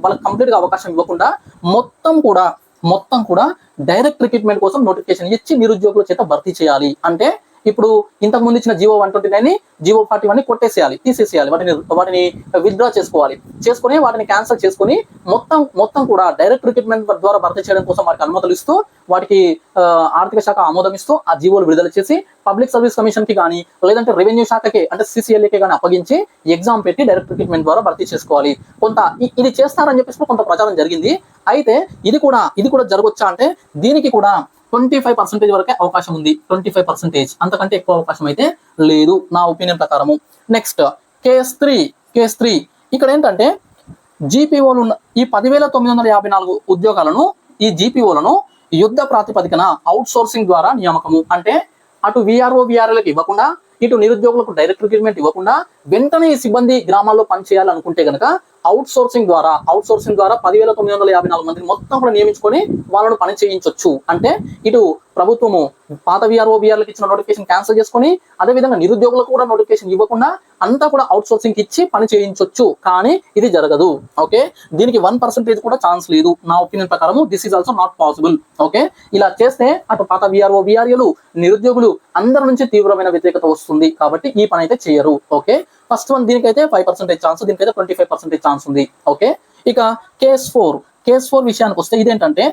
వాళ్ళకి కంప్లీట్గా అవకాశం ఇవ్వకుండా మొత్తం కూడా మొత్తం కూడా డైరెక్ట్ రిక్రూట్మెంట్ కోసం నోటిఫికేషన్ ఇచ్చి నిరుద్యోగుల చేత భర్తీ చేయాలి. అంటే ఇప్పుడు ఇంతకు ముందు ఇచ్చిన GO one twenty nine GO forty one కొట్టేసేయాలి తీసేసేయాలి. వాటిని వాటిని విత్డ్రా చేసుకోవాలి. చేసుకొని వాటిని క్యాన్సిల్ చేసుకొని మొత్తం మొత్తం కూడా డైరెక్ట్ రిక్రూట్మెంట్ ద్వారా భర్తీ చేయడం కోసం వారికి అనుమతులు ఇస్తూ వాటికి ఆర్థిక శాఖ ఆమోదం ఇస్తూ ఆ జీవోలు విడుదల చేసి పబ్లిక్ సర్వీస్ కమిషన్కి కానీ లేదంటే రెవెన్యూ శాఖకి అంటే సిసిఎల్ఏకి కానీ అప్పగించి ఎగ్జామ్ పెట్టి డైరెక్ట్ రిక్రూట్మెంట్ ద్వారా భర్తీ చేసుకోవాలి. కొంత ఇది చేస్తారని చెప్పేసి కొంత ప్రచారం జరిగింది. అయితే ఇది కూడా ఇది కూడా జరగొచ్చా అంటే దీనికి కూడా ట్వంటీ ఫైవ్ పర్సెంటేజ్ వరకే అవకాశం ఉంది. ట్వంటీ ఫైవ్ పర్సెంటేజ్ అంతకంటే ఎక్కువ అవకాశం అయితే లేదు నా ఒపీనియన్ ప్రకారము. Next case three case three ఇక్కడ ఏంటంటే జీపీఓలు ఉన్న ఈ పదివేల తొమ్మిది వందల యాభై నాలుగు ఉద్యోగాలను ఈ జీపీఓలను యుద్ధ ప్రాతిపదికన అవుట్ సోర్సింగ్ ద్వారా నియామకము. అంటే అటు విఆర్ఓ విఆర్ఓలకు ఇవ్వకుండా ఇటు నిరుద్యోగులకు డైరెక్ట్ రిక్రూట్మెంట్ ఇవ్వకుండా వెంటనే ఈ సిబ్బంది గ్రామాల్లో పనిచేయాలనుకుంటే గనక అవుట్ సోర్సింగ్ ద్వారా అవుట్ సోర్సింగ్ ద్వారా పదివేల తొమ్మిది వందల యాభై నాలుగు మందిని మొత్తం కూడా నియమించుకొని వాళ్ళను పని చేయించవచ్చు అంటే ఇటు ప్రభుత్వము పాత విఆర్ఓ విఆర్లకు ఇచ్చిన నోటిఫికేషన్ క్యాన్సిల్ చేసుకొని అదే విధంగా నిరుద్యోగులకు కూడా నోటిఫికేషన్ ఇవ్వకుండా అంతా కూడా అవుట్ సోర్సింగ్ ఇచ్చి పని చేయించవచ్చు కానీ ఇది జరగదు. ఓకే? దీనికి వన్ పర్సెంటేజ్ కూడా ఛాన్స్ లేదు. నా ఒపీనియన్ ప్రకారం this is also not possible okay? ఇలా చేస్తే అటు పాత విఆర్ఓ విఆర్ఏలు నిరుద్యోగులు అందరి నుంచి తీవ్రమైన వ్యతిరేకత వస్తుంది. కాబట్టి ఈ పని అయితే చేయరు. ఓకే? ఫస్ట్ వన్ దీనికైతే ఫైవ్ పర్సెంటేజ్ ఛాన్స్ దీనికైతే ట్వంటీ ఫైవ్ పర్సెంటేజ్ ఛాన్స్ ఉంది. ఓకే? ఇక కేస్ ఫోర్ కేస్ ఫోర్ విషయానికి వస్తే ఇదేంటంటే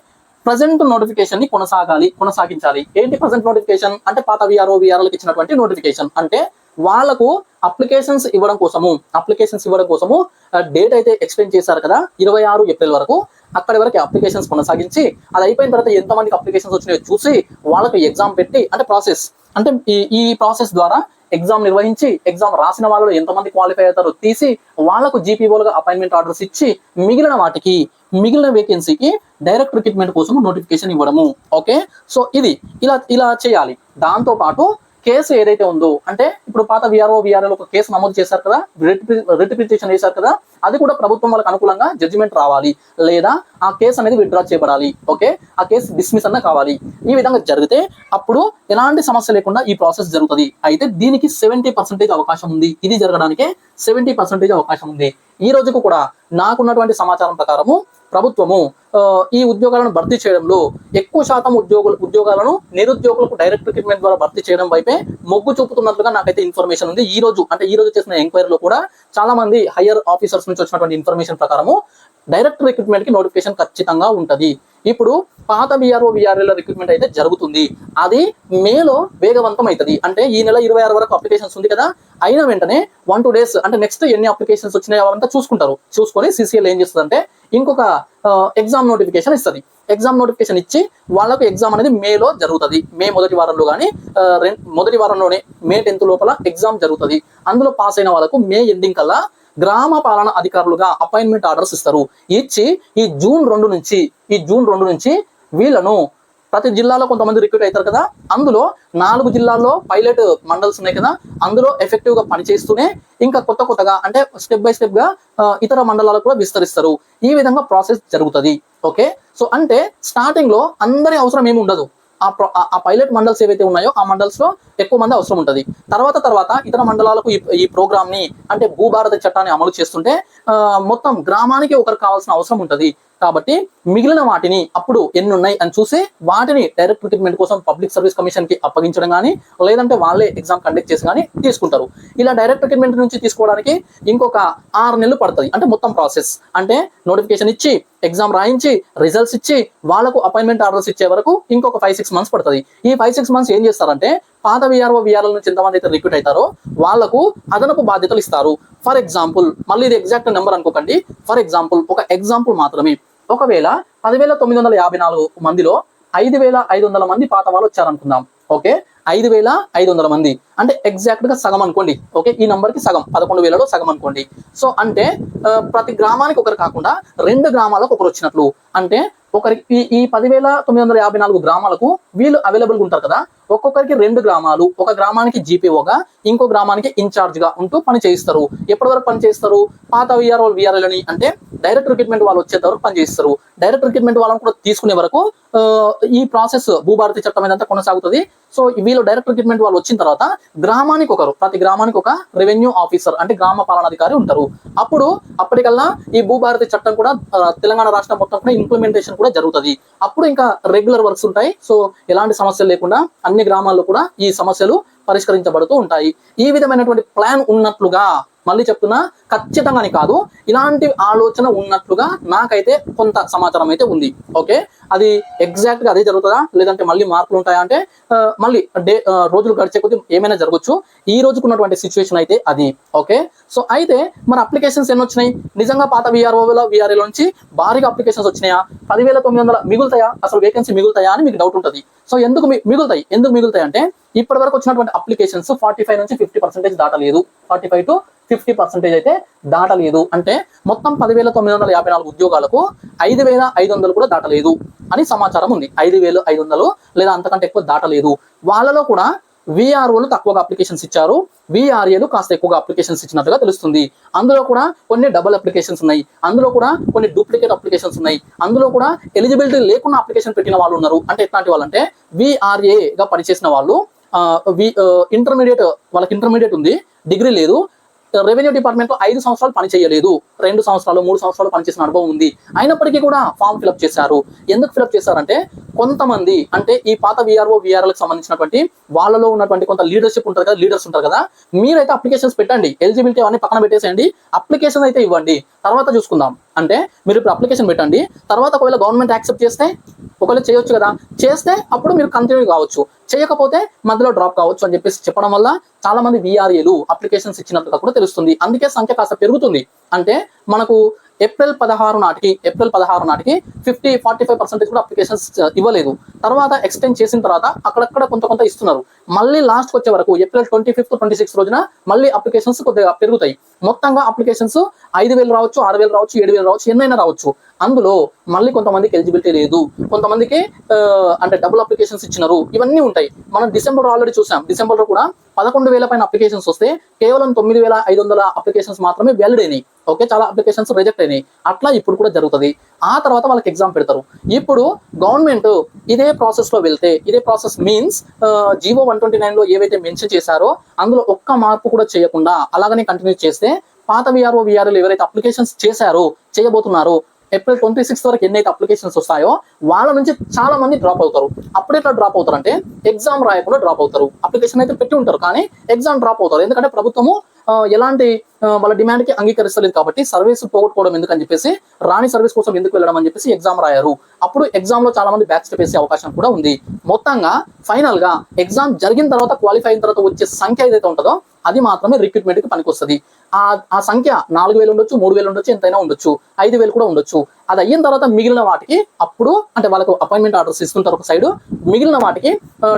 ప్రజెంట్ నోటిఫికేషన్ని కొనసాగాలి కొనసాగించాలి. ఏంటి ప్రజెంట్ నోటిఫికేషన్ అంటే పాత విఆర్ఓ విఆర్ఓలకు ఇచ్చినటువంటి నోటిఫికేషన్ అంటే వాళ్ళకు అప్లికేషన్స్ ఇవ్వడం కోసము అప్లికేషన్స్ ఇవ్వడం కోసము డేట్ అయితే ఎక్స్ప్లెయిన్ చేశారు కదా ఇరవై ఆరు ఏప్రిల్ వరకు. అక్కడి వరకు అప్లికేషన్స్ కొనసాగించి అది అయిపోయిన తర్వాత ఎంతమందికి అప్లికేషన్స్ వచ్చినాయో చూసి వాళ్ళకు ఎగ్జామ్ పెట్టి అంటే ప్రాసెస్ అంటే ఈ ఈ ప్రాసెస్ ద్వారా ఎగ్జామ్ నిర్వహించి ఎగ్జామ్ రాసిన వాళ్ళలో ఎంతమంది క్వాలిఫై అవుతారో తీసి వాళ్ళకు జీపీఓలుగా అపాయింట్మెంట్ ఆర్డర్స్ ఇచ్చి మిగిలిన వాటికి మిగిలిన వేకెన్సీకి డైరెక్ట్ రిక్రూట్మెంట్ కోసం నోటిఫికేషన్ ఇవ్వడము. ఓకే సో ఇది ఇలా ఇలా చేయాలి. దాంతో పాటు కేసు ఏదైతే ఉందో అంటే ఇప్పుడు పాత విఆర్ఓ విఆర్ఓ ఒక కేసు నమోదు చేశారు కదా రిట్ పిటిషన్ వేశారు కదా అది కూడా ప్రభుత్వం వాళ్ళకి అనుకూలంగా జడ్జిమెంట్ రావాలి. లేదా ఆ కేసు అనేది విత్డ్రా చేయబడాలి. ఓకే? ఆ కేసు డిస్మిస్ అన్న కావాలి. ఈ విధంగా జరిగితే అప్పుడు ఎలాంటి సమస్య లేకుండా ఈ ప్రాసెస్ జరుగుతుంది. అయితే దీనికి సెవెంటీ పర్సెంటేజ్ అవకాశం ఉంది. ఇది జరగడానికి సెవెంటీ పర్సెంటేజ్ అవకాశం ఉంది. ఈ రోజుకు కూడా నాకున్నటువంటి సమాచారం ప్రకారము ప్రభుత్వము ఈ ఉద్యోగాలను భర్తీ చేయడంలో ఎక్కువ శాతం ఉద్యోగులు ఉద్యోగాలను నిరుద్యోగులకు డైరెక్ట్ రిక్రూట్మెంట్ ద్వారా భర్తీ చేయడం వైపే మొగ్గు చూపుతున్నట్లుగా నాకైతే ఇన్ఫర్మేషన్ ఉంది. ఈ రోజు అంటే ఈ రోజు చేసిన ఎంక్వైరీలో కూడా చాలా మంది హయ్యర్ ఆఫీసర్స్ నుంచి వచ్చినటువంటి ఇన్ఫర్మేషన్ ప్రకారము డైరెక్ట్ రిక్రూట్మెంట్కి నోటిఫికేషన్ ఖచ్చితంగా ఉంటుంది. ఇప్పుడు పాత బీఆర్ఓ బీఆర్ఏల రిక్రూట్మెంట్ అయితే జరుగుతుంది. అది మేలో వేగవంతం అవుతుంది అంటే ఈ నెల ఇరవై ఆరు వరకు అప్లికేషన్స్ ఉంది కదా అయిన వెంటనే వన్ టూ డేస్ అంటే నెక్స్ట్ ఎన్ని అప్లికేషన్స్ వచ్చినాయో అవంతా చూసుకుంటారు. చూసుకొని సిసిఎల్ ఏం చేస్తుంది అంటే ఇంకొక ఎగ్జామ్ నోటిఫికేషన్ ఇస్తుంది. ఎగ్జామ్ నోటిఫికేషన్ ఇచ్చి వాళ్ళకు ఎగ్జామ్ అనేది మేలో జరుగుతుంది. మే మొదటి వారంలో కానీ మొదటి వారంలోనే మే టెన్త్ లోపల ఎగ్జామ్ జరుగుతుంది. అందులో పాస్ అయిన వాళ్ళకు మే ఎండింగ్ కల్లా గ్రామ పాలన అధికారులుగా అపాయింట్మెంట్ ఆర్డర్స్ ఇస్తారు. ఇచ్చి ఈ జూన్ రెండు నుంచి ఈ జూన్ రెండు నుంచి వీళ్ళను ప్రతి జిల్లాలో కొంతమంది రిక్రూట్ అవుతారు కదా. అందులో నాలుగు జిల్లాల్లో పైలట్ మండల్స్ ఉన్నాయి కదా. అందులో ఎఫెక్టివ్గా పనిచేస్తూనే ఇంకా కొత్త కొత్తగా అంటే స్టెప్ బై స్టెప్గా ఇతర మండలాలకు కూడా విస్తరిస్తారు. ఈ విధంగా ప్రాసెస్ జరుగుతుంది. ఓకే? సో అంటే స్టార్టింగ్లో అందరి అవసరం ఏమి ఉండదు. ఆ ఆ- పైలట్ మండల్స్ ఏవైతే ఉన్నాయో ఆ మండల్స్లో ఎక్కువ మంది అవసరం ఉంటుంది. తర్వాత తర్వాత ఇతర మండలాలకు ఈ ప్రోగ్రామ్ని అంటే భూభారత చట్టాన్ని అమలు చేస్తుంటే మొత్తం గ్రామానికి ఒకరికి కావాల్సిన అవసరం ఉంటుంది. కాబట్టి మిగిలిన వాటిని అప్పుడు ఎన్ని ఉన్నాయి అని చూసి వాటిని డైరెక్ట్ రిక్రూట్మెంట్ కోసం పబ్లిక్ సర్వీస్ కమిషన్కి అప్పగించడం కానీ లేదంటే వాళ్ళే ఎగ్జామ్ కండక్ట్ చేసి కానీ తీసుకుంటారు. ఇలా డైరెక్ట్ రిక్రూట్మెంట్ నుంచి తీసుకోవడానికి ఇంకొక ఆరు నెలలు పడుతుంది. అంటే మొత్తం ప్రాసెస్ అంటే నోటిఫికేషన్ ఇచ్చి ఎగ్జామ్ రాయించి రిజల్ట్స్ ఇచ్చి వాళ్ళకు అపాయింట్మెంట్ ఆర్డర్స్ ఇచ్చే వరకు ఇంకొక ఫైవ్ సిక్స్ మంత్స్ పడుతుంది. ఈ ఫైవ్ సిక్స్ మంత్స్ ఏం చేస్తారంటే పాత విఆర్ఓ విఆర్ఓ నుంచి ఎంతమంది అయితే రిక్రూట్ అవుతారో వాళ్ళకు అదనపు బాధ్యతలు ఇస్తారు. ఫర్ ఎగ్జాంపుల్ మళ్ళీ ఇది ఎగ్జాక్ట్ నెంబర్ అనుకోకండి. ఫర్ ఎగ్జాంపుల్ ఒక ఎగ్జాంపుల్ మాత్రమే. ఒకవేళ పదివేల తొమ్మిది వందల యాభై నాలుగు మందిలో ఐదు వేల ఐదు వందల మంది పాత వాళ్ళు వచ్చారనుకుందాం ఓకే? ఐదు వేల ఐదు వందల మంది. అంటే ఎగ్జాక్ట్గా సగం అనుకోండి ఓకే? ఈ నంబర్కి సగం పదకొండు వేలలో సగం అనుకోండి. సో అంటే ప్రతి గ్రామానికి ఒకరు కాకుండా రెండు గ్రామాలకు ఒకరు వచ్చినట్లు. అంటే ఒకరికి ఈ ఈ పదివేల తొమ్మిది వందల యాభై నాలుగు గ్రామాలకు వీళ్ళు అవైలబుల్గా ఉంటారు కదా? ఒక్కొక్కరికి రెండు గ్రామాలు. ఒక గ్రామానికి జీపీఓగా ఇంకో గ్రామానికి ఇన్ఛార్జ్గా ఉంటూ పని చేయిస్తారు. ఎప్పటి వరకు పని చేస్తారు పాత విఆర్ఓ విఆర్ఎల్ అని అంటే డైరెక్ట్ రిక్రూట్మెంట్ వాళ్ళు వచ్చేంత వరకు పనిచేస్తారు డైరెక్ట్ రిక్రూట్మెంట్ వాళ్ళని కూడా తీసుకునే వరకు ఈ ప్రాసెస్ భూభారతి చట్టం ఇదంతా కొనసాగుతుంది. సో వీళ్ళు డైరెక్ట్ రిక్రూట్మెంట్ వాళ్ళు వచ్చిన తర్వాత గ్రామానికి ఒకరు ప్రతి గ్రామానికి ఒక రెవెన్యూ ఆఫీసర్ అంటే గ్రామ పాలనాధికారి ఉంటారు. అప్పుడు అప్పటికల్లా ఈ భూభారతి చట్టం కూడా తెలంగాణ రాష్ట్రం మొత్తం కూడా ఇంప్లిమెంటేషన్ కూడా జరుగుతుంది. అప్పుడు ఇంకా రెగ్యులర్ వర్క్స్ ఉంటాయి. సో ఎలాంటి సమస్యలు లేకుండా అన్ని గ్రామాల్లో కూడా ఈ సమస్యలు పరిష్కరించబడుతూ ఉంటాయి. ఈ విధమైనటువంటి ప్లాన్ ఉన్నట్లుగా మళ్ళీ చెప్తున్నా ఖచ్చితంగానే కాదు. ఇలాంటి ఆలోచన ఉన్నట్లుగా నాకైతే కొంత సమాచారం అయితే ఉంది. ఓకే? అది ఎగ్జాక్ట్గా అదే జరుగుతుందా? లేదంటే మళ్ళీ మార్పులు ఉంటాయా అంటే మళ్ళీ డే రోజులు గడిచే కొద్ది ఏమైనా జరగచ్చు. ఈ రోజుకున్నటువంటి సిచ్యువేషన్ అయితే అది. ఓకే? సో అయితే మన అప్లికేషన్స్ ఎన్ని వచ్చినాయి? నిజంగా పాత విఆర్ఓల విఆర్ఏల నుంచి భారీగా అప్లికేషన్స్ వచ్చినాయా? పదివేల తొమ్మిది వందల మిగులుతాయా? అసలు వేకెన్సీ మిగులుతాయా అని మీకు డౌట్ ఉంటుంది. సో ఎందుకు మిగులుతాయి? ఎందుకు మిగులుతాయి అంటే ఇప్పటి వరకు వచ్చినటువంటి అప్లికేషన్స్ ఫార్టీ ఫైవ్ నుంచి fifty percentage దాటలేదు. Forty five to fifty percentage అయితే దాటలేదు. అంటే మొత్తం పదివేల తొమ్మిది వందల యాభై నాలుగు ఉద్యోగాలకు ఐదు వేల ఐదు వందలు కూడా దాటలేదు అని సమాచారం ఉంది. ఐదు వేలు ఐదు వందలు లేదా అంతకంటే ఎక్కువ దాటలేదు. వాళ్ళలో కూడా విఆర్ఓలు తక్కువగా అప్లికేషన్స్ ఇచ్చారు. విఆర్ఏలు కాస్త ఎక్కువగా అప్లికేషన్స్ ఇచ్చినట్టుగా తెలుస్తుంది. అందులో కూడా కొన్ని డబుల్ అప్లికేషన్స్ ఉన్నాయి. అందులో కూడా కొన్ని డూప్లికేట్ అప్లికేషన్స్ ఉన్నాయి. అందులో కూడా ఎలిజిబిలిటీ లేకుండా అప్లికేషన్ పెట్టిన వాళ్ళు ఉన్నారు. అంటే ఎట్లాంటి వాళ్ళు అంటే పనిచేసిన వాళ్ళు ఇంటర్మీడియట్ వాళ్ళకి ఇంటర్మీడియట్ ఉంది డిగ్రీ లేదు. రెవెన్యూ డిపార్ట్మెంట్లో ఐదు సంవత్సరాలు పని చేయలేదు. రెండు సంవత్సరాలు మూడు సంవత్సరాలు పనిచేసిన అనుభవం ఉంది. అయినప్పటికీ కూడా ఫామ్ ఫిలప్ చేశారు. ఎందుకు ఫిలప్ చేశారంటే కొంతమంది అంటే ఈ పాత విఆర్ఓ విఆర్ఎల్కి సంబంధించినటువంటి వాళ్ళలో ఉన్నటువంటి కొంత లీడర్షిప్ ఉంటారు కదా లీడర్స్ ఉంటారు కదా మీరైతే అప్లికేషన్స్ పెట్టండి. ఎలిజిబిలిటీ అవన్నీ పక్కన పెట్టేసేయండి. అప్లికేషన్ అయితే ఇవ్వండి. తర్వాత చూసుకుందాం. అంటే మీరు ఇప్పుడు అప్లికేషన్ పెట్టండి తర్వాత ఒకవేళ గవర్నమెంట్ యాక్సెప్ట్ చేస్తే ఒకవేళ చేయొచ్చు కదా. చేస్తే అప్పుడు మీరు కంటిన్యూ కావచ్చు. చేయకపోతే మధ్యలో డ్రాప్ కావచ్చు అని చెప్పేసి చెప్పడం వల్ల చాలా మంది విఆర్ఏలు అప్లికేషన్స్ ఇచ్చినట్టుగా కూడా తెలుస్తుంది. అందుకే సంఖ్య కాస్త పెరుగుతుంది. అంటే మనకు ఏప్రిల్ పదహారు నాటికి ఏప్రిల్ పదహారు నాటికి ఫిఫ్టీ ఫార్టీ ఫైవ్ పర్సెంటేజ్ కూడా అప్లికేషన్స్ uh, ఇవ్వలేదు. తర్వాత ఎక్స్టెండ్ చేసిన తర్వాత అక్కడక్కడ కొంత కొంత ఇస్తున్నారు. మళ్ళీ లాస్ట్ వచ్చే వరకు April twenty fifth twenty six రోజున మళ్ళీ అప్లికేషన్స్ కొద్దిగా పెరుగుతాయి. మొత్తంగా అప్లికేషన్స్ ఐదు వేలు రావచ్చు ఆరు వేలు రావచ్చు ఏడు వేలు రావచ్చు ఎన్నైనా రావచ్చు. అందులో మళ్ళీ కొంతమందికి ఎలిజిబిలిటీ లేదు. కొంతమందికి అంటే డబుల్ అప్లికేషన్స్ ఇచ్చినారు. ఇవన్నీ ఉంటాయి. మనం డిసెంబర్ ఆల్రెడీ చూసాం. డిసెంబర్లో కూడా పదకొండు వేల పైన అప్లికేషన్స్ వస్తే కేవలం తొమ్మిది వేల ఐదు వందల అప్లికేషన్స్ మాత్రమే వ్యాలిడ్ అయినాయి. ఓకే చాలా అప్లికేషన్స్ రిజెక్ట్ అయినాయి. అట్లా ఇప్పుడు కూడా జరుగుతుంది. ఆ తర్వాత వాళ్ళకి ఎగ్జామ్ పెడతారు. ఇప్పుడు గవర్నమెంట్ ఇదే ప్రాసెస్లో వెళ్తే ఇదే process means GO one twenty నైన్లో ఏవైతే మెన్షన్ చేశారో అందులో ఒక్క మార్పు కూడా చేయకుండా అలాగనే కంటిన్యూ చేస్తే పాత విఆర్ఓ విఆర్ఎల్ ఎవరైతే అప్లికేషన్స్ చేశారో చేయబోతున్నారో ఏప్రిల్ ట్వంటీ సిక్స్త్ వరకు ఎన్నైతే అప్లికేషన్స్ వస్తాయో వాళ్ళ నుంచి చాలా మంది డ్రాప్ అవుతారు. అప్పుడు ఎట్లా డ్రాప్ అవుతారు అంటే ఎగ్జామ్ రాయకుండా డ్రాప్ అవుతారు. అప్లికేషన్ అయితే పెట్టి ఉంటారు కానీ ఎగ్జామ్ డ్రాప్ అవుతారు. ఎందుకంటే ప్రభుత్వము ఎలాంటి వాళ్ళ డిమాండ్కి అంగీకరిస్తలేదు కాబట్టి సర్వీస్ పోగొట్టుకోవడం ఎందుకని చెప్పేసి రాని సర్వీస్ కోసం ఎందుకు వెళ్ళడం అని చెప్పేసి ఎగ్జామ్ రాయారు. అప్పుడు ఎగ్జామ్లో చాలా మంది బ్యాక్ స్టెప్ వేసే అవకాశం కూడా ఉంది. మొత్తంగా ఫైనల్గా ఎగ్జామ్ జరిగిన తర్వాత క్వాలిఫై అయిన తర్వాత వచ్చే సంఖ్య ఏదైతే ఉంటుందో అది మాత్రమే రిక్రూట్మెంట్కి పనికొస్తుంది. ఆ సంఖ్య నాలుగు వేలు ఉండొచ్చు మూడు వేలు ఉండొచ్చు ఎంతైనా ఉండొచ్చు. ఐదు వేలు కూడా ఉండొచ్చు. అది అయిన తర్వాత మిగిలిన వాటికి అప్పుడు అంటే వాళ్ళకు అపాయింట్మెంట్ ఆర్డర్స్ ఇస్తుంటారు ఒక సైడ్ మిగిలిన వాటికి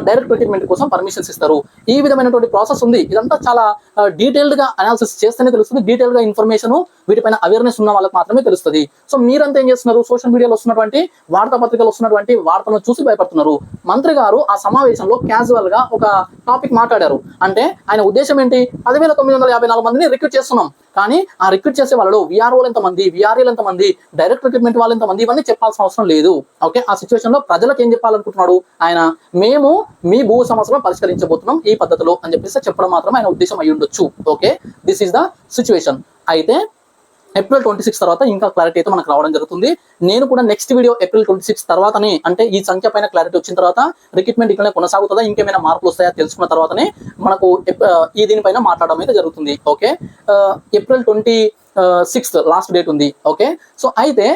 డైరెక్ట్ రిక్రూట్మెంట్ కోసం పర్మిషన్స్ ఇస్తారు. ఈ విధమైనటువంటి ప్రాసెస్ ఉంది. ఇదంతా చాలా డీటెయిల్డ్గా అనాలిసిస్ చేస్తేనే తెలుస్తుంది. డీటెయిల్గా ఇన్ఫర్మేషన్ వీటిపైన అవేర్నెస్ ఉన్న వాళ్ళకి మాత్రమే తెలుస్తుంది. సో మీరంతా ఏం చేస్తున్నారు? సోషల్ మీడియాలో వస్తున్నటువంటి వార్తాపత్రికలు వస్తున్నటువంటి వార్తలను చూసి భయపడుతున్నారు. మంత్రి గారు ఆ సమావేశంలో క్యాజువల్గా ఒక టాపిక్ మాట్లాడారు. అంటే ఆయన ఉద్దేశం ఏంటి? పదివేల తొమ్మిది వందల యాభై నాలుగు మందిని రిక్రూట్ చేస్తున్నాం. కానీ ఆ రిక్రూట్ చేసే వాళ్ళలో విఆర్ఓలు ఎంతమంది విఆర్ఏలు ఎంతమంది డైరెక్ట్ రిక్రూట్మెంట్ వాళ్ళు ఎంతమంది ఇవన్నీ చెప్పాల్సిన అవసరం లేదు. ఓకే ఆ సిచ్యువేషన్లో ప్రజలకు ఏం చెప్పాలనుకుంటున్నాడు ఆయన? మేము మీ భూ సమస్యలను పరిష్కరించబోతున్నాం ఈ పద్ధతిలో అని చెప్పేసి చెప్పడం మాత్రం ఆయన ఉద్దేశం అయి ఉండొచ్చు. Okay this is the situation అయితే ఏప్రిల్ ట్వంటీ సిక్స్ తర్వాత ఇంకా క్లారిటీ అయితే మనకు రావడం జరుగుతుంది. నేను కూడా next video April twenty six తర్వాతనే అంటే ఈ సంఖ్య పైన క్లారిటీ వచ్చిన తర్వాత రిక్రూట్మెంట్ ఇక్కడనే కొనసాగుతుందా ఇంకేమైనా మార్పులు వస్తాయా తెలుసుకున్న తర్వాతనే మనకు ఈ దీనిపైన మాట్లాడడం అయితే జరుగుతుంది. Okay April twenty sixth last date ఉంది. ఓకే సో అయితే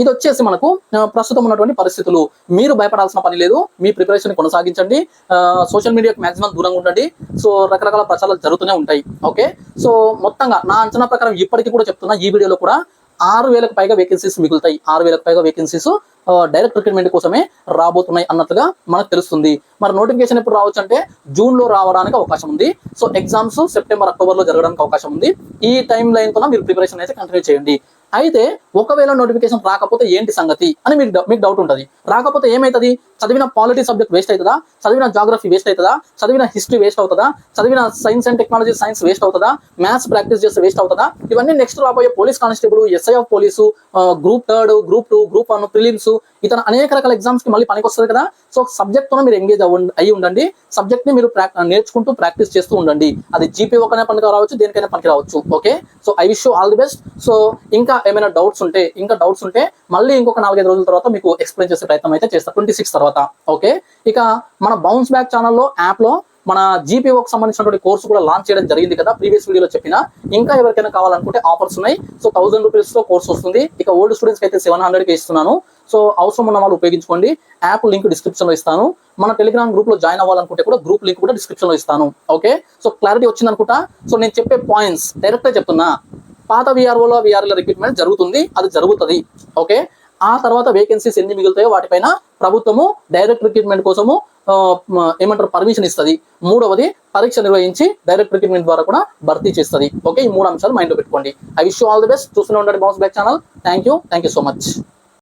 ఇది వచ్చేసి మనకు ప్రస్తుతం ఉన్నటువంటి పరిస్థితులు. మీరు భయపడాల్సిన పని లేదు. మీ ప్రిపరేషన్ కొనసాగించండి. సోషల్ మీడియాకి మాక్సిమం దూరంగా ఉండండి. సో రకరకాల ప్రచారాలు జరుగుతూనే ఉంటాయి. ఓకే సో మొత్తంగా నా అంచనా ప్రకారం ఇప్పటికీ కూడా చెప్తున్నా ఈ వీడియోలో కూడా ఆరు వేలకు పైగా వేకెన్సీస్ మిగులుతాయి. ఆరు వేలకు పైగా వేకెన్సీస్ డైరెక్ట్ రిక్రూట్మెంట్ కోసమే రాబోతున్నాయి అన్నట్టుగా మనకు తెలుస్తుంది. మరి నోటిఫికేషన్ ఎప్పుడు రావచ్చు అంటే జూన్లో రావడానికి అవకాశం ఉంది. సో ఎగ్జామ్స్ సెప్టెంబర్ అక్టోబర్లో జరగడానికి అవకాశం ఉంది. ఈ టైం లైన్తో మీరు ప్రిపరేషన్ అయితే కంటిన్యూ చేయండి. అయితే ఒకవేళ నోటిఫికేషన్ రాకపోతే ఏంటి సంగతి అని మీకు మీకు డౌట్ ఉంటుంది. రాకపోతే ఏమవుతుంది చదివిన పాలిటీ సబ్జెక్ట్ వేస్ట్ అవుతుందా? చదివిన జాగ్రఫీ వేస్ట్ అవుతుందా? చదివిన హిస్టరీ వేస్ట్ అవుతుందా? చదివిన science and technology science waste అవుతుందా? మ్యాథ్స్ ప్రాక్టీస్ చేస్తే వేస్ట్ అవుతుందా? ఇవన్నీ నెక్స్ట్ రాబోయే police constable SI of police group third group two group one prelims ఇతర అనేక రకాల ఎగ్జామ్స్కి మళ్ళీ పనికొస్తుంది కదా. సో సబ్జెక్ట్తో మీరు ఎంగేజ్ అయ్యి ఉండండి. సబ్జెక్ట్ని మీరు నేర్చుకుంటూ ప్రాక్టీస్ చేస్తూ ఉండండి. అది జీపీ ఒకనే పనికి రావచ్చు దేనికైనా పనికి రావచ్చు. Okay so I wish all the best so ఇంకా ఏమైనా డౌట్స్ ఉంటే ఇంకా డౌట్స్ ఉంటే మళ్ళీ ఇంకొక నాలుగైదు రోజుల తర్వాత మీకు ఎక్స్ప్లెయిన్ చేసే ప్రయత్నం అయితే చేస్తారు ట్వంటీ సిక్స్ తర్వాత. ఓకే ఇక మన బౌన్స్ బ్యాక్ ఛానల్లో యాప్లో మన జీపీఓకి సంబంధించినటువంటి కోర్సు కూడా లాంచ్ చేయడం జరిగింది కదా ప్రీవియస్ వీడియోలో చెప్పిన. ఇంకా ఎవరికైనా కావాలనుకుంటే ఆఫర్స్ ఉన్నాయి. సో థౌసండ్ రూపీస్తో కోర్స్ వస్తుంది. ఇక ఓల్డ్ స్టూడెంట్స్ అయితే సెవెన్ హండ్రెడ్కి ఇస్తున్నాను. సో అవసరం ఉన్న వాళ్ళు ఉపయోగించుకోండి. యాప్ లింక్ డిస్క్రిప్షన్లో ఇస్తాను. మన టెలిగ్రామ్ గ్రూప్లో జాయిన్ అవ్వాలనుకుంటే కూడా గ్రూప్ లింక్ కూడా డిస్క్రిప్షన్లో ఇస్తాను. ఓకే సో క్లారిటీ వచ్చింది అనుకుంటా సో నేను చెప్పే పాయింట్స్ డైరెక్ట్గా చెప్తున్నా. పాత విఆర్ఓలో విఆర్ఎల్ రిక్రూట్మెంట్ జరుగుతుంది. అది జరుగుతుంది. ఓకే ఆ తర్వాత వేకెన్సీస్ ఎన్ని మిగులుతాయో వాటిపైన ప్రభుత్వము డైరెక్ట్ రిక్రూట్మెంట్ కోసము ఏమంటారు పర్మిషన్ ఇస్తుంది. మూడవది పరీక్ష నిర్వహించి డైరెక్ట్ రిక్రూట్మెంట్ ద్వారా కూడా భర్తీ చేస్తుంది. ఓకే ఈ మూడు అంశాలు మైండ్లో పెట్టుకోండి. I wish all the best చూస్తూనే ఉండండి bounce back channel thank you thank you so much